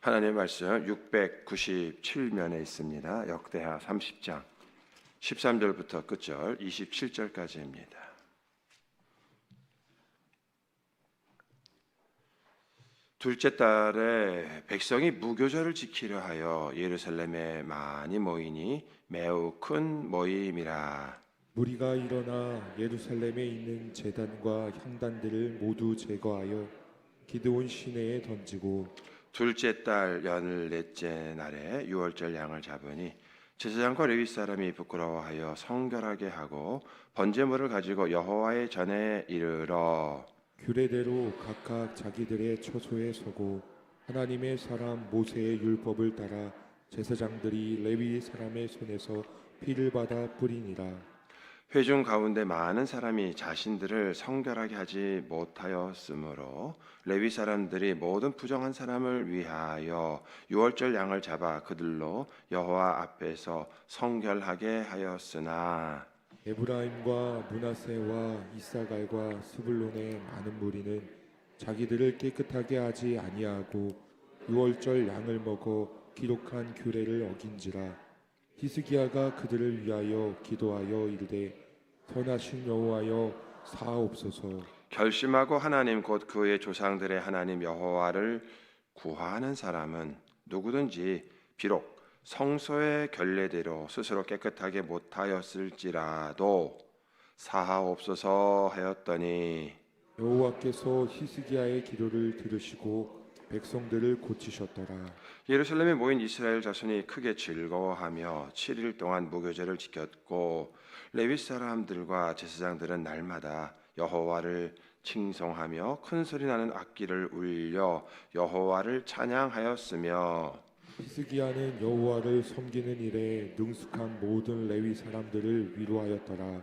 하나님의 말씀 697면에 있습니다. 역대하 30장 13절부터 끝절 27절까지입니다. 둘째 달에 백성이 무교절을 지키려 하여 예루살렘에 많이 모이니 매우 큰 모임이라. 무리가 일어나 예루살렘에 있는 제단과 향단들을 모두 제거하여 기드온 시내에 던지고 둘째 달 열넷째 날에 유월절 양을 잡으니 제사장과 레위 사람이 부끄러워하여 성결하게 하고 번제물을 가지고 여호와의 전에 이르러 규례대로 각각 자기들의 처소에 서고 하나님의 사람 모세의 율법을 따라 제사장들이 레위 사람의 손에서 피를 받아 뿌리니라 회중 가운데 많은 사람이 자신들을 성결하게 하지 못하였으므로 레위 사람들이 모든 부정한 사람을 위하여 유월절 양을 잡아 그들로 여호와 앞에서 성결하게 하였으나 에브라임과 문하세와 이사갈과 스불론의 많은 무리는 자기들을 깨끗하게 하지 아니하고 유월절 양을 먹어 기록한 규례를 어긴지라 히스기야가 그들을 위하여 기도하여 이르되 선하신 여호와여 사옵소서. 결심하고 하나님 곧 그의 조상들의 하나님 여호와를 구하는 사람은 누구든지 비록 성소의 결례대로 스스로 깨끗하게 못하였을지라도 사하옵소서 하였더니. 여호와께서 히스기야의 기도를 들으시고 백성들을 고치셨더라 예루살렘에 모인 이스라엘 자손이 크게 즐거워하며 7일 동안 무교절을 지켰고 레위 사람들과 제사장들은 날마다 여호와를 칭송하며 큰 소리 나는 악기를 울려 여호와를 찬양하였으며 히스기야는 여호와를 섬기는 일에 능숙한 모든 레위 사람들을 위로하였더라.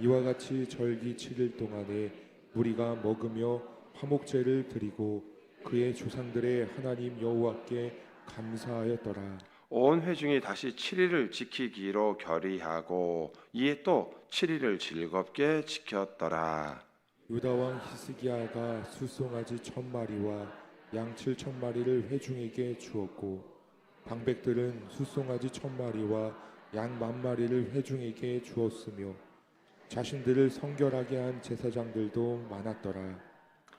이와 같이 절기 7일 동안에 우리가 먹으며 화목제를 드리고 그의 조상들의 하나님 여호와께 감사하였더라. 온 회중이 다시 7일을 지키기로 결의하고 이에 또 7일을 즐겁게 지켰더라. 유다 왕 히스기야가 수송아지 천 마리와 양 칠 천 마리를 회중에게 주었고 방백들은 수송아지 천 마리와 양 만 마리를 회중에게 주었으며 자신들을 성결하게 한 제사장들도 많았더라.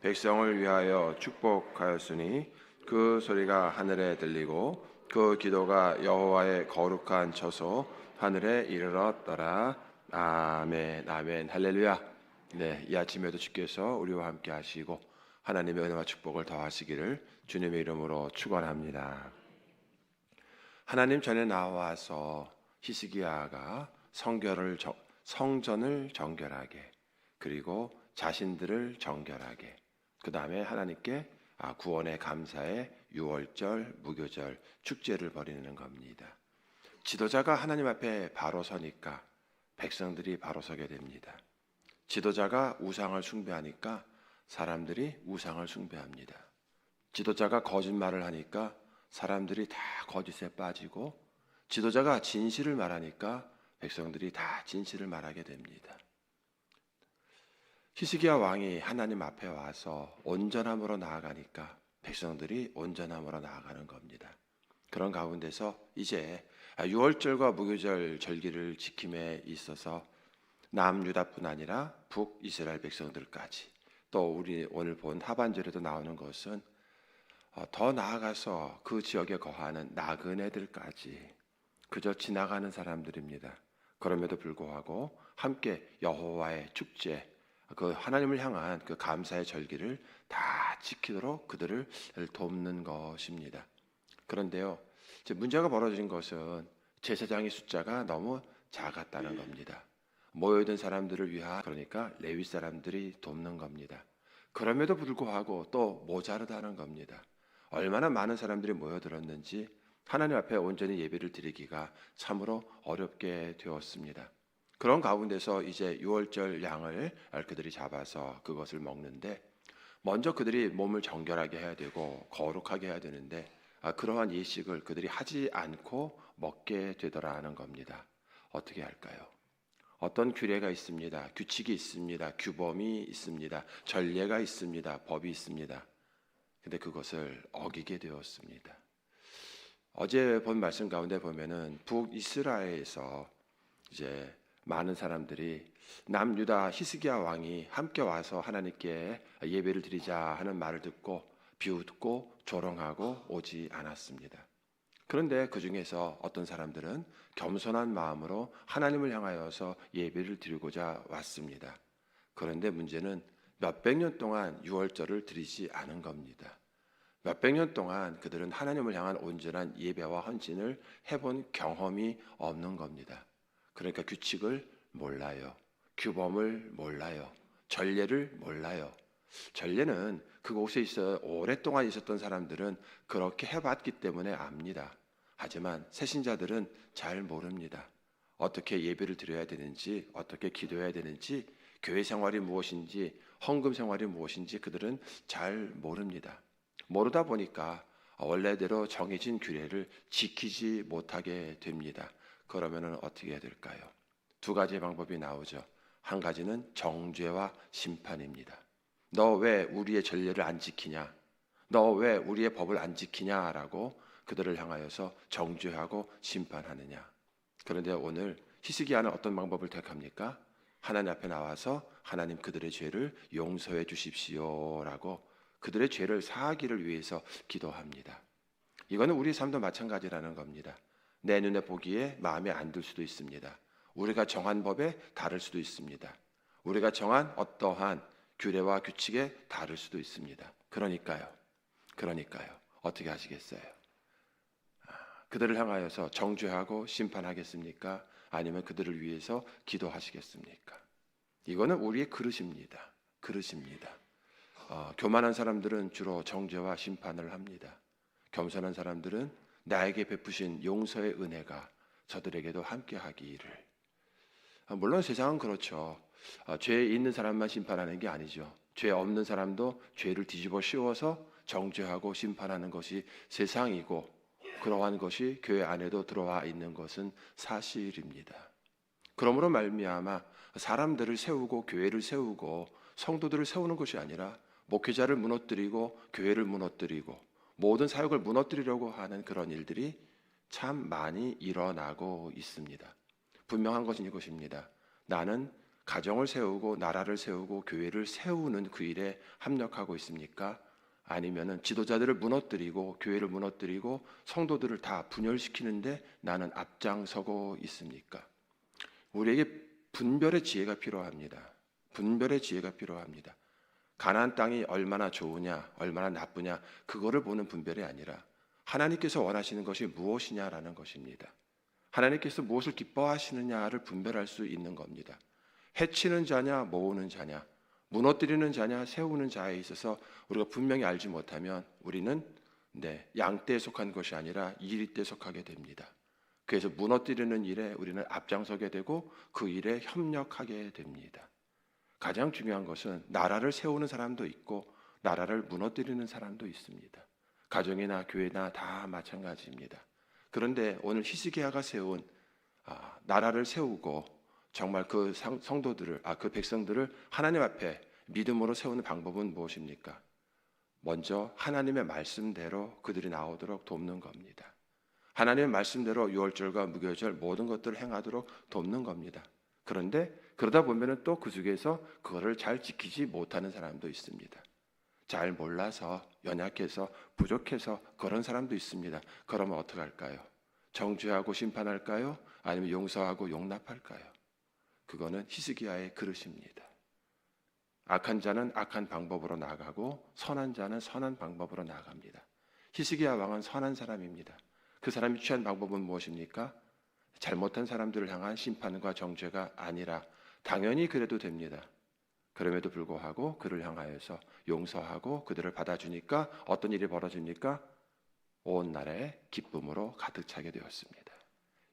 백성을 위하여 축복하였으니 그 소리가 하늘에 들리고 그 기도가 여호와의 거룩한 처소 하늘에 이르렀더라. 아멘, 아멘, 할렐루야. 네, 이 아침에도 주께서 우리와 함께 하시고 하나님의 은혜와 축복을 더하시기를 주님의 이름으로 축원합니다. 하나님 전에 나와서 히스기야가 성결을 정- 성전을 정결하게 그리고 자신들을 정결하게 그 다음에 하나님께 아, 구원의 감사에 유월절 무교절 축제를 벌이는 겁니다. 지도자가 하나님 앞에 바로 서니까 백성들이 바로 서게 됩니다. 지도자가 우상을 숭배하니까 사람들이 우상을 숭배합니다. 지도자가 거짓말을 하니까 사람들이 다 거짓에 빠지고 지도자가 진실을 말하니까 백성들이 다 진실을 말하게 됩니다. 히스기야 왕이 하나님 앞에 와서 온전함으로 나아가니까 백성들이 온전함으로 나아가는 겁니다. 그런 가운데서 이제 유월절과 무교절 절기를 지킴에 있어서 남유다뿐 아니라 북이스라엘 백성들까지 또 우리 오늘 본 하반절에도 나오는 것은 어, 더 나아가서 그 지역에 거하는 나그네들까지 그저 지나가는 사람들입니다. 그럼에도 불구하고 함께 여호와의 축제, 그 하나님을 향한 그 감사의 절기를 다 지키도록 그들을 돕는 것입니다. 그런데요, 문제가 벌어진 것은 제사장의 숫자가 너무 작았다는 겁니다. 모여있는 사람들을 위하 그러니까 레위 사람들이 돕는 겁니다. 그럼에도 불구하고 또 모자르다는 겁니다. 얼마나 많은 사람들이 모여들었는지 하나님 앞에 온전히 예배를 드리기가 참으로 어렵게 되었습니다. 그런 가운데서 이제 유월절 양을 그들이 잡아서 그것을 먹는데 먼저 그들이 몸을 정결하게 해야 되고 거룩하게 해야 되는데 아, 그러한 예식을 그들이 하지 않고 먹게 되더라는 겁니다. 어떻게 할까요? 어떤 규례가 있습니다. 규칙이 있습니다. 규범이 있습니다. 전례가 있습니다. 법이 있습니다. 근데 그것을 어기게 되었습니다. 어제 본 말씀 가운데 보면은 북이스라엘에서 이제 많은 사람들이 남유다 히스기야 왕이 함께 와서 하나님께 예배를 드리자 하는 말을 듣고 비웃고 조롱하고 오지 않았습니다. 그런데 그 중에서 어떤 사람들은 겸손한 마음으로 하나님을 향하여서 예배를 드리고자 왔습니다. 그런데 문제는 몇백 년 동안 유월절을 드리지 않은 겁니다. 몇백 년 동안 그들은 하나님을 향한 온전한 예배와 헌신을 해본 경험이 없는 겁니다. 그러니까 규칙을 몰라요. 규범을 몰라요. 전례를 몰라요. 전례는 그곳에 있어 오랫동안 있었던 사람들은 그렇게 해봤기 때문에 압니다. 하지만 새신자들은 잘 모릅니다. 어떻게 예배를 드려야 되는지, 어떻게 기도해야 되는지, 교회 생활이 무엇인지, 헌금 생활이 무엇인지 그들은 잘 모릅니다. 모르다 보니까 원래대로 정해진 규례를 지키지 못하게 됩니다. 그러면 어떻게 해야 될까요? 두 가지 방법이 나오죠. 한 가지는 정죄와 심판입니다. 너 왜 우리의 전례를 안 지키냐? 너 왜 우리의 법을 안 지키냐라고 그들을 향하여서 정죄하고 심판하느냐? 그런데 오늘 히스기야는 어떤 방법을 택합니까? 하나님 앞에 나와서 하나님 그들의 죄를 용서해 주십시오라고 그들의 죄를 사하기를 위해서 기도합니다. 이거는 우리 삶도 마찬가지라는 겁니다. 내 눈에 보기에 마음에 안 들 수도 있습니다. 우리가 정한 법에 다를 수도 있습니다. 우리가 정한 어떠한 규례와 규칙에 다를 수도 있습니다. 그러니까요. 그러니까요. 어떻게 하시겠어요? 아, 그들을 향하여서 정죄하고 심판하겠습니까? 아니면 그들을 위해서 기도하시겠습니까? 이거는 우리의 그릇입니다. 그릇입니다. 어, 교만한 사람들은 주로 정죄와 심판을 합니다. 겸손한 사람들은 나에게 베푸신 용서의 은혜가 저들에게도 함께하기를. 아, 물론 세상은 그렇죠. 아, 죄 있는 사람만 심판하는 게 아니죠. 죄 없는 사람도 죄를 뒤집어 씌워서 정죄하고 심판하는 것이 세상이고 그러한 것이 교회 안에도 들어와 있는 것은 사실입니다. 그러므로 말미암아 사람들을 세우고 교회를 세우고 성도들을 세우는 것이 아니라 목회자를 무너뜨리고 교회를 무너뜨리고 모든 사역을 무너뜨리려고 하는 그런 일들이 참 많이 일어나고 있습니다. 분명한 것은 이것입니다. 나는 가정을 세우고 나라를 세우고 교회를 세우는 그 일에 합력하고 있습니까? 아니면은 지도자들을 무너뜨리고 교회를 무너뜨리고 성도들을 다 분열시키는데 나는 앞장서고 있습니까? 우리에게 분별의 지혜가 필요합니다. 분별의 지혜가 필요합니다. 가나안 땅이 얼마나 좋으냐, 얼마나 나쁘냐 그거를 보는 분별이 아니라 하나님께서 원하시는 것이 무엇이냐라는 것입니다. 하나님께서 무엇을 기뻐하시느냐를 분별할 수 있는 겁니다. 해치는 자냐, 모으는 자냐, 무너뜨리는 자냐, 세우는 자에 있어서 우리가 분명히 알지 못하면 우리는 네, 양떼에 속한 것이 아니라 이리떼에 속하게 됩니다. 그래서 무너뜨리는 일에 우리는 앞장서게 되고 그 일에 협력하게 됩니다. 가장 중요한 것은 나라를 세우는 사람도 있고 나라를 무너뜨리는 사람도 있습니다. 가정이나 교회나 다 마찬가지입니다. 그런데 오늘 히스기야가 세운 아, 나라를 세우고 정말 그 성- 성도들을 아 그 백성들을 하나님 앞에 믿음으로 세우는 방법은 무엇입니까? 먼저 하나님의 말씀대로 그들이 나오도록 돕는 겁니다. 하나님의 말씀대로 유월절과 무교절 모든 것들을 행하도록 돕는 겁니다. 그런데 그러다 보면은 또 그 중에서 그거를 잘 지키지 못하는 사람도 있습니다. 잘 몰라서 연약해서 부족해서 그런 사람도 있습니다. 그러면 어떻게 할까요? 정죄하고 심판할까요? 아니면 용서하고 용납할까요? 그거는 히스기야의 그릇입니다. 악한 자는 악한 방법으로 나가고 선한 자는 선한 방법으로 나갑니다. 히스기야 왕은 선한 사람입니다. 그 사람이 취한 방법은 무엇입니까? 잘못한 사람들을 향한 심판과 정죄가 아니라 당연히 그래도 됩니다. 그럼에도 불구하고 그를 향하여서 용서하고 그들을 받아주니까 어떤 일이 벌어집니까? 온 나라에 기쁨으로 가득 차게 되었습니다.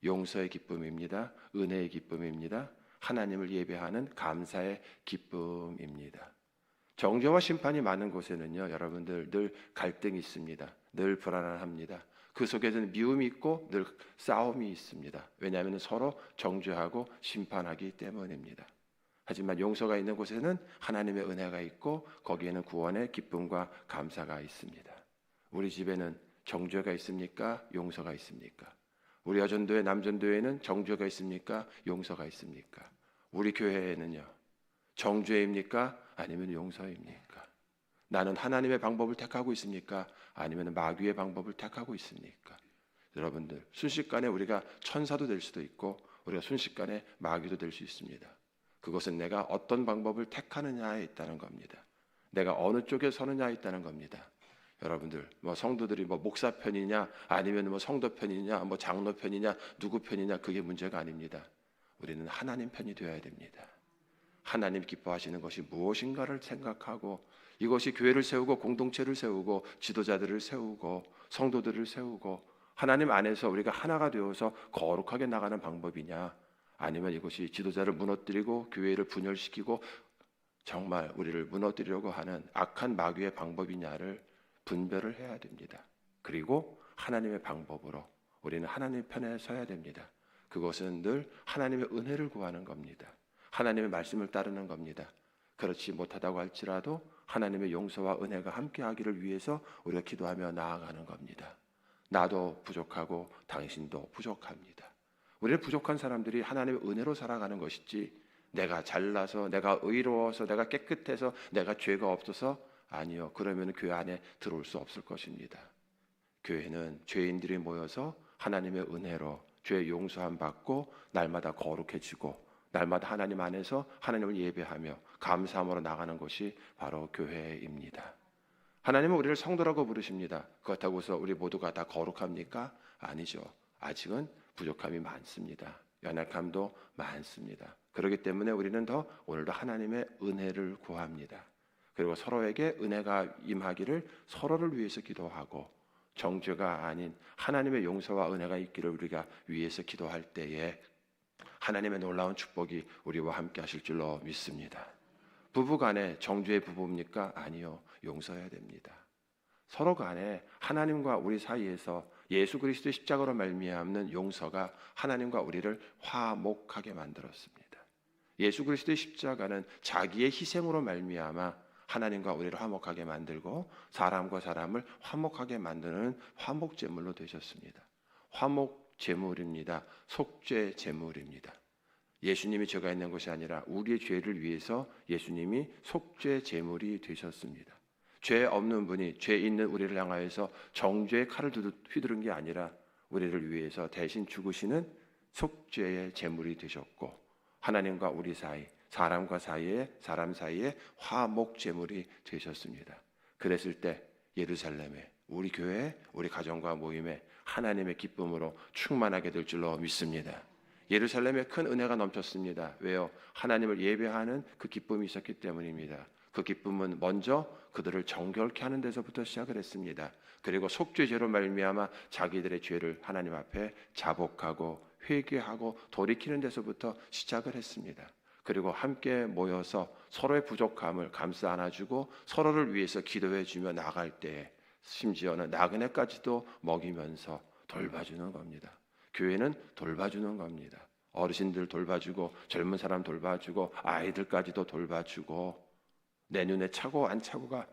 용서의 기쁨입니다. 은혜의 기쁨입니다. 하나님을 예배하는 감사의 기쁨입니다. 정죄와 심판이 많은 곳에는요, 여러분들 늘 갈등이 있습니다. 늘 불안합니다. 그 속에는 미움이 있고 늘 싸움이 있습니다. 왜냐하면 서로 정죄하고 심판하기 때문입니다. 하지만 용서가 있는 곳에는 하나님의 은혜가 있고 거기에는 구원의 기쁨과 감사가 있습니다. 우리 집에는 정죄가 있습니까? 용서가 있습니까? 우리 여전도회 남전도회는 정죄가 있습니까? 용서가 있습니까? 우리 교회에는요. 정죄입니까? 아니면 용서입니까? 나는 하나님의 방법을 택하고 있습니까? 아니면 마귀의 방법을 택하고 있습니까? 여러분들 순식간에 우리가 천사도 될 수도 있고 우리가 순식간에 마귀도 될 수 있습니다. 그것은 내가 어떤 방법을 택하느냐에 있다는 겁니다. 내가 어느 쪽에 서느냐에 있다는 겁니다. 여러분들 뭐 성도들이 뭐 목사 편이냐 아니면 뭐 성도 편이냐 뭐 장로 편이냐 누구 편이냐 그게 문제가 아닙니다. 우리는 하나님 편이 되어야 됩니다. 하나님 기뻐하시는 것이 무엇인가를 생각하고 이것이 교회를 세우고 공동체를 세우고 지도자들을 세우고 성도들을 세우고 하나님 안에서 우리가 하나가 되어서 거룩하게 나가는 방법이냐 아니면 이것이 지도자를 무너뜨리고 교회를 분열시키고 정말 우리를 무너뜨리려고 하는 악한 마귀의 방법이냐를 분별을 해야 됩니다. 그리고 하나님의 방법으로 우리는 하나님 편에 서야 됩니다. 그것은 늘 하나님의 은혜를 구하는 겁니다. 하나님의 말씀을 따르는 겁니다. 그렇지 못하다고 할지라도 하나님의 용서와 은혜가 함께하기를 위해서 우리가 기도하며 나아가는 겁니다. 나도 부족하고 당신도 부족합니다. 우리는 부족한 사람들이 하나님의 은혜로 살아가는 것이지 내가 잘나서 내가 의로워서 내가 깨끗해서 내가 죄가 없어서 아니요. 그러면 교회 안에 들어올 수 없을 것입니다. 교회는 죄인들이 모여서 하나님의 은혜로 죄 용서함 받고 날마다 거룩해지고 날마다 하나님 안에서 하나님을 예배하며 감사함으로 나가는 것이 바로 교회입니다. 하나님은 우리를 성도라고 부르십니다. 그렇다고 해서 우리 모두가 다 거룩합니까? 아니죠. 아직은 부족함이 많습니다. 연약함도 많습니다. 그렇기 때문에 우리는 더 오늘도 하나님의 은혜를 구합니다. 그리고 서로에게 은혜가 임하기를 서로를 위해서 기도하고 정죄가 아닌 하나님의 용서와 은혜가 있기를 우리가 위해서 기도할 때에 하나님의 놀라운 축복이 우리와 함께 하실 줄로 믿습니다. 부부 간에 정죄의 부부입니까? 아니요. 용서해야 됩니다. 서로 간에 하나님과 우리 사이에서 예수 그리스도의 십자가로 말미암는 용서가 하나님과 우리를 화목하게 만들었습니다. 예수 그리스도의 십자가는 자기의 희생으로 말미암아 하나님과 우리를 화목하게 만들고 사람과 사람을 화목하게 만드는 화목 제물로 되셨습니다. 화목 제물입니다. 속죄 제물입니다. 예수님이 죄가 있는 것이 아니라 우리의 죄를 위해서 예수님이 속죄 제물이 되셨습니다. 죄 없는 분이 죄 있는 우리를 향하여서 정죄의 칼을 휘두른 게 아니라 우리를 위해서 대신 죽으시는 속죄의 제물이 되셨고 하나님과 우리 사이 사람과 사이에 사람 사이에 화목 제물이 되셨습니다. 그랬을 때 예루살렘에 우리 교회 우리 가정과 모임에 하나님의 기쁨으로 충만하게 될 줄로 믿습니다. 예루살렘에 큰 은혜가 넘쳤습니다. 왜요? 하나님을 예배하는 그 기쁨이 있었기 때문입니다. 그 기쁨은 먼저 그들을 정결케 하는 데서부터 시작을 했습니다. 그리고 속죄죄로 말미암아 자기들의 죄를 하나님 앞에 자복하고 회개하고 돌이키는 데서부터 시작을 했습니다. 그리고 함께 모여서 서로의 부족함을 감싸 안아주고 서로를 위해서 기도해 주며 나갈 때 심지어는 나그네까지도 먹이면서 돌봐주는 겁니다. 교회는 돌봐주는 겁니다. 어르신들 돌봐주고 젊은 사람 돌봐주고 아이들까지도 돌봐주고 내 눈에 차고 안 차고가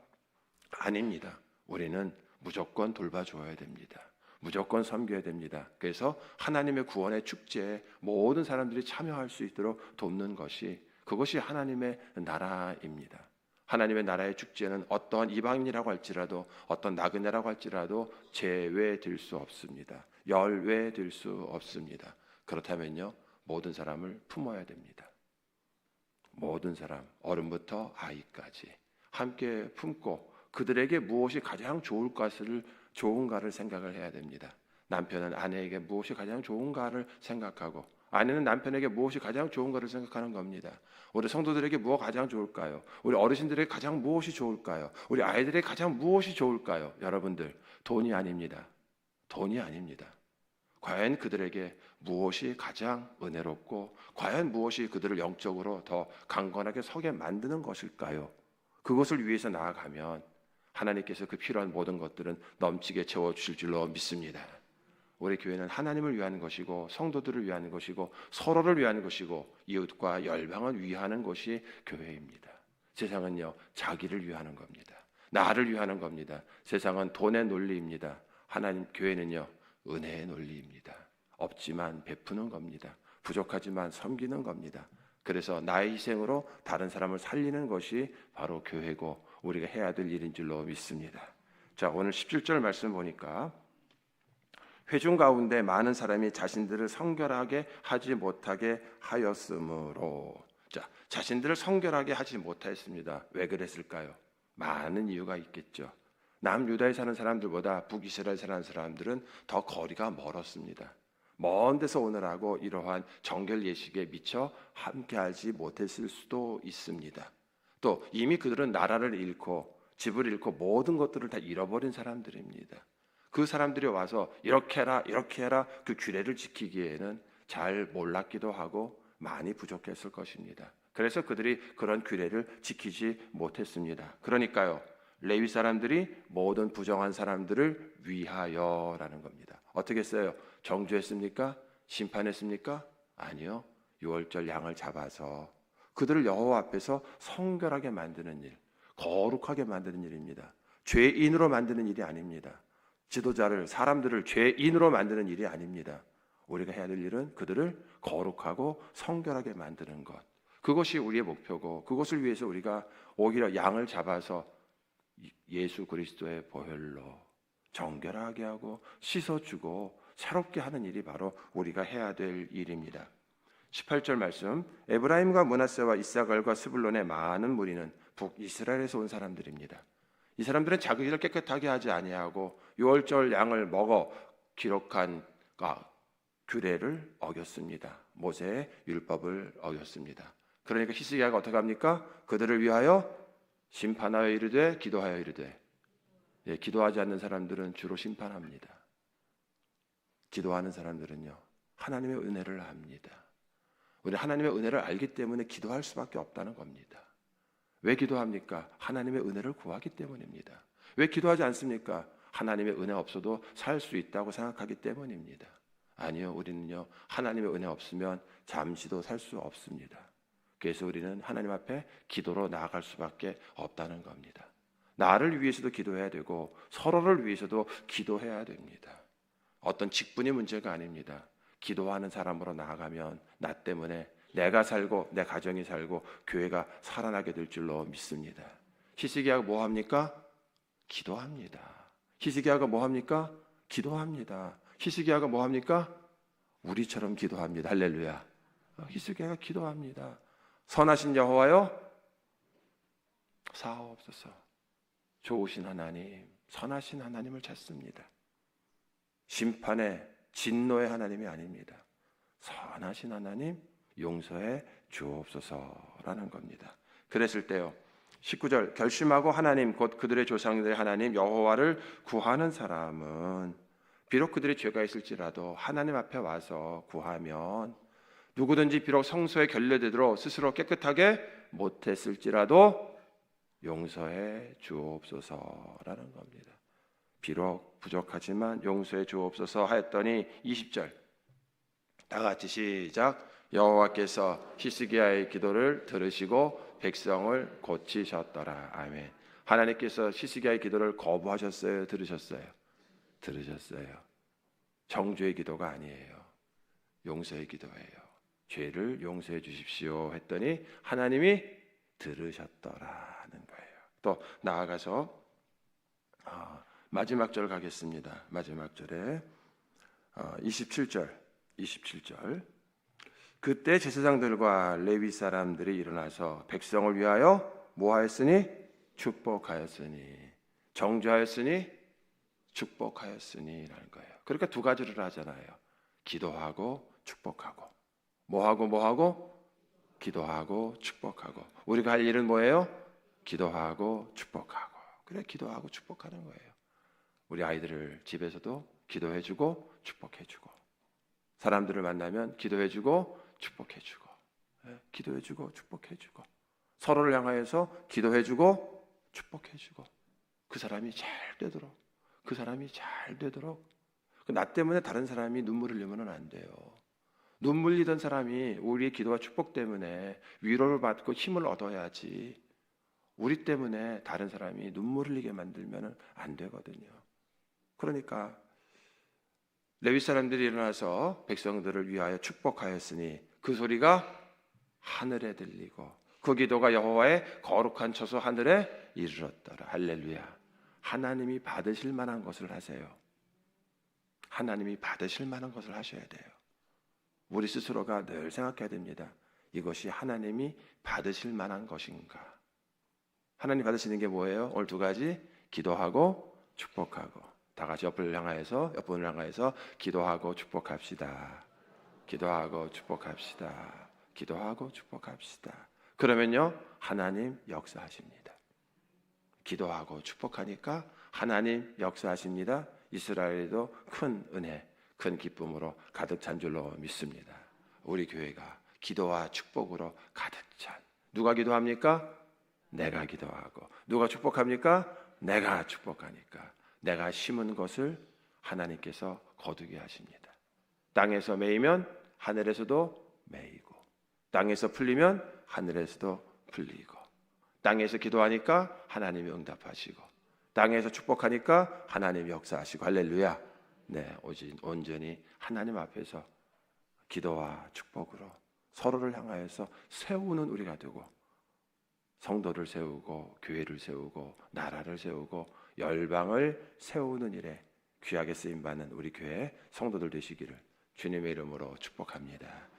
아닙니다. 우리는 무조건 돌봐줘야 됩니다. 무조건 섬겨야 됩니다. 그래서 하나님의 구원의 축제에 모든 사람들이 참여할 수 있도록 돕는 것이 그것이 하나님의 나라입니다. 하나님의 나라의 축제는 어떠한 이방인이라고 할지라도 어떤 나그네라고 할지라도 제외될 수 없습니다. 열외될 수 없습니다. 그렇다면요 모든 사람을 품어야 됩니다. 모든 사람 어른부터 아이까지 함께 품고 그들에게 무엇이 가장 좋을 것을 좋은가를 생각을 해야 됩니다. 남편은 아내에게 무엇이 가장 좋은가를 생각하고 아내는 남편에게 무엇이 가장 좋은가를 생각하는 겁니다. 우리 성도들에게 무엇 가장 좋을까요? 우리 어르신들에게 가장 무엇이 좋을까요? 우리 아이들에게 가장 무엇이 좋을까요? 여러분들 돈이 아닙니다. 돈이 아닙니다. 과연 그들에게 무엇이 가장 은혜롭고 과연 무엇이 그들을 영적으로 더 강건하게 서게 만드는 것일까요? 그것을 위해서 나아가면 하나님께서 그 필요한 모든 것들은 넘치게 채워 주실 줄로 믿습니다. 우리 교회는 하나님을 위한 것이고 성도들을 위한 것이고 서로를 위한 것이고 이웃과 열방을 위하는 것이 교회입니다. 세상은요 자기를 위하는 겁니다. 나를 위하는 겁니다. 세상은 돈의 논리입니다. 하나님 교회는요 은혜의 논리입니다. 없지만 베푸는 겁니다. 부족하지만 섬기는 겁니다. 그래서 나의 희생으로 다른 사람을 살리는 것이 바로 교회고 우리가 해야 될 일인 줄로 믿습니다. 자, 오늘 17절 말씀 보니까 회중 가운데 많은 사람이 자신들을 성결하게 하지 못하게 하였으므로 자, 자신들을 성결하게 하지 못하였습니다. 왜 그랬을까요? 많은 이유가 있겠죠. 남유다에 사는 사람들보다 북이스라엘 사는 사람들은 더 거리가 멀었습니다. 먼 데서 오느라고 이러한 정결 예식에 미처 함께하지 못했을 수도 있습니다. 또 이미 그들은 나라를 잃고 집을 잃고 모든 것들을 다 잃어버린 사람들입니다. 그 사람들이 와서 이렇게 해라 이렇게 해라 그 규례를 지키기에는 잘 몰랐기도 하고 많이 부족했을 것입니다. 그래서 그들이 그런 규례를 지키지 못했습니다. 그러니까요. 레위 사람들이 모든 부정한 사람들을 위하여라는 겁니다. 어떻게 했어요? 정죄했습니까? 심판했습니까? 아니요. 유월절 양을 잡아서 그들을 여호와 앞에서 성결하게 만드는 일, 거룩하게 만드는 일입니다. 죄인으로 만드는 일이 아닙니다. 지도자를 사람들을 죄인으로 만드는 일이 아닙니다. 우리가 해야 될 일은 그들을 거룩하고 성결하게 만드는 것. 그것이 우리의 목표고 그것을 위해서 우리가 오히려 양을 잡아서 예수 그리스도의 보혈로 정결하게 하고 씻어주고 새롭게 하는 일이 바로 우리가 해야 될 일입니다. 18절 말씀 에브라임과 문하세와 이사갈과 스불론의 많은 무리는 북이스라엘에서 온 사람들입니다. 이 사람들은 자기를 깨끗하게 하지 아니하고 유월절 양을 먹어 기록한 아, 규례를 어겼습니다. 모세의 율법을 어겼습니다. 그러니까 히스기야가 어떻게 합니까? 그들을 위하여 심판하여 이르되 기도하여 이르되 예, 기도하지 않는 사람들은 주로 심판합니다. 기도하는 사람들은요 하나님의 은혜를 압니다. 우리 하나님의 은혜를 알기 때문에 기도할 수밖에 없다는 겁니다. 왜 기도합니까? 하나님의 은혜를 구하기 때문입니다. 왜 기도하지 않습니까? 하나님의 은혜 없어도 살 수 있다고 생각하기 때문입니다. 아니요, 우리는요 하나님의 은혜 없으면 잠시도 살 수 없습니다. 그래서 우리는 하나님 앞에 기도로 나아갈 수밖에 없다는 겁니다. 나를 위해서도 기도해야 되고 서로를 위해서도 기도해야 됩니다. 어떤 직분이 문제가 아닙니다. 기도하는 사람으로 나아가면 나 때문에 내가 살고 내 가정이 살고 교회가 살아나게 될 줄로 믿습니다. 히스기야가 뭐 합니까? 기도합니다. 히스기야가 뭐 합니까? 기도합니다. 히스기야가 뭐 합니까? 우리처럼 기도합니다. 할렐루야. 히스기야가 기도합니다. 선하신 여호와여 사옵소서. 좋으신 하나님, 선하신 하나님을 찾습니다. 심판의 진노의 하나님이 아닙니다. 선하신 하나님, 용서해 주옵소서라는 겁니다. 그랬을 때요. 19절 결심하고 하나님 곧 그들의 조상들의 하나님 여호와를 구하는 사람은 비록 그들의 죄가 있을지라도 하나님 앞에 와서 구하면 누구든지 비록 성소에 결례되도록 스스로 깨끗하게 못했을지라도 용서해 주옵소서라는 겁니다. 비록 부족하지만 용서해 주옵소서 하였더니 20절 다 같이 시작 여호와께서 히스기야의 기도를 들으시고 백성을 고치셨더라. 아멘. 하나님께서 히스기야의 기도를 거부하셨어요? 들으셨어요? 들으셨어요. 정죄의 기도가 아니에요. 용서의 기도예요. 죄를 용서해 주십시오 했더니 하나님이 들으셨더라는 거예요. 또 나아가서 아, 마지막 절 가겠습니다. 마지막 절에 어, 27절, 27절. 그때 제사장들과 레위 사람들이 일어나서 백성을 위하여 모하였으니 축복하였으니 정죄하였으니 축복하였으니라는 거예요. 그러니까 두 가지를 하잖아요. 기도하고 축복하고 뭐하고 뭐하고 기도하고 축복하고 우리가 할 일은 뭐예요? 기도하고 축복하고 그래 기도하고 축복하는 거예요. 우리 아이들을 집에서도 기도해주고 축복해주고 사람들을 만나면 기도해주고 축복해주고 예, 기도해주고 축복해주고 서로를 향하여서 기도해주고 축복해주고 그 사람이 잘 되도록 그 사람이 잘 되도록 그나 때문에 다른 사람이 눈물 흘리면 안 돼요. 눈물 흘리던 사람이 우리의 기도와 축복 때문에 위로를 받고 힘을 얻어야지 우리 때문에 다른 사람이 눈물 흘리게 만들면 안 되거든요. 그러니까 레위 사람들이 일어나서 백성들을 위하여 축복하였으니 그 소리가 하늘에 들리고 그 기도가 여호와의 거룩한 처소 하늘에 이르렀더라. 할렐루야. 하나님이 받으실 만한 것을 하세요. 하나님이 받으실 만한 것을 하셔야 돼요. 우리 스스로가 늘 생각해야 됩니다. 이것이 하나님이 받으실 만한 것인가? 하나님 받으시는 게 뭐예요? 오늘 두 가지 기도하고 축복하고 다 같이 옆을 향하여서 옆분을 향하여서 기도하고 축복합시다. 기도하고 축복합시다. 기도하고 축복합시다. 그러면요 하나님 역사하십니다. 기도하고 축복하니까 하나님 역사하십니다. 이스라엘에도 큰 은혜, 큰 기쁨으로 가득 찬 줄로 믿습니다. 우리 교회가 기도와 축복으로 가득 찬 누가 기도합니까? 내가 기도하고 누가 축복합니까? 내가 축복하니까 내가 심은 것을 하나님께서 거두게 하십니다. 땅에서 매이면 하늘에서도 매이고 땅에서 풀리면 하늘에서도 풀리고 땅에서 기도하니까 하나님이 응답하시고 땅에서 축복하니까 하나님이 역사하시고 할렐루야. 네, 오직 온전히 하나님 앞에서 기도와 축복으로 서로를 향하여서 세우는 우리가 되고 성도를 세우고 교회를 세우고 나라를 세우고 열방을 세우는 일에 귀하게 쓰임 받는 우리 교회 성도들 되시기를 주님의 이름으로 축복합니다.